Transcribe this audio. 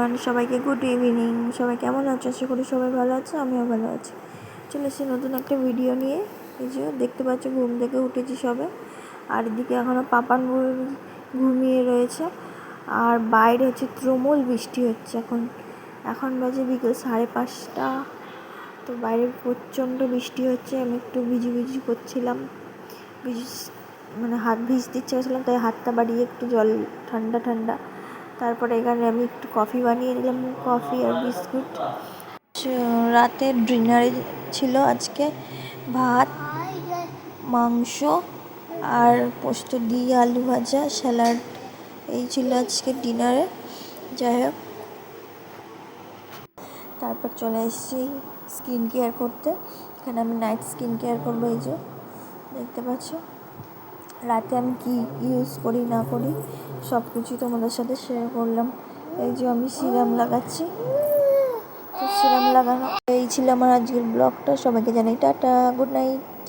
Everyone সবাইকে good evening সবাই কেমন আছো? আশা করি সবাই ভালো আছে, আমিও ভালো আছি। চলে এসেছি নতুন একটা ভিডিও নিয়ে। এই যে, দেখতে পাচ্ছ, ঘুম থেকে উঠেছি সবে। আর এদিকে এখনও পাপান ঘুমিয়ে রয়েছে। আর বাইরে হচ্ছে তুমুল বৃষ্টি হচ্ছে এখন। এখন বাজে বিকেল সাড়ে পাঁচটা। তো বাইরে প্রচণ্ড বৃষ্টি হচ্ছে, আমি একটু ভিজি ভিজি করছিলাম। ভিজি মানে হাত ভিজতে ইচ্ছা করছিলাম তাই হাতটা বাড়িয়ে একটু জল ঠান্ডা ঠান্ডা তারপরে এখানে আমি একটু কফি বানিয়ে নিলাম কফি আর বিস্কুট। রাতে ডিনারে ছিল আজকে ভাত, মাংস আর পোস্ত দিয়ে আলু ভাজা, স্যালাড। এই ছিল আজকে ডিনারে, যাই হোক। তারপর চলে এসেছি স্কিন কেয়ার করতে। এখানে আমি নাইট স্কিন কেয়ার করব, এই যে, দেখতে পাচ্ছ? রাতে আমি কী ইউজ করি, না করি সব কিছুই তোমাদের সাথে শেয়ার করলাম। এই যে আমি সিরাম লাগাচ্ছি। তো সিরাম লাগানো এই ছিল আমার আজকের ব্লগটা সবাইকে জানাই টাটা গুড নাইট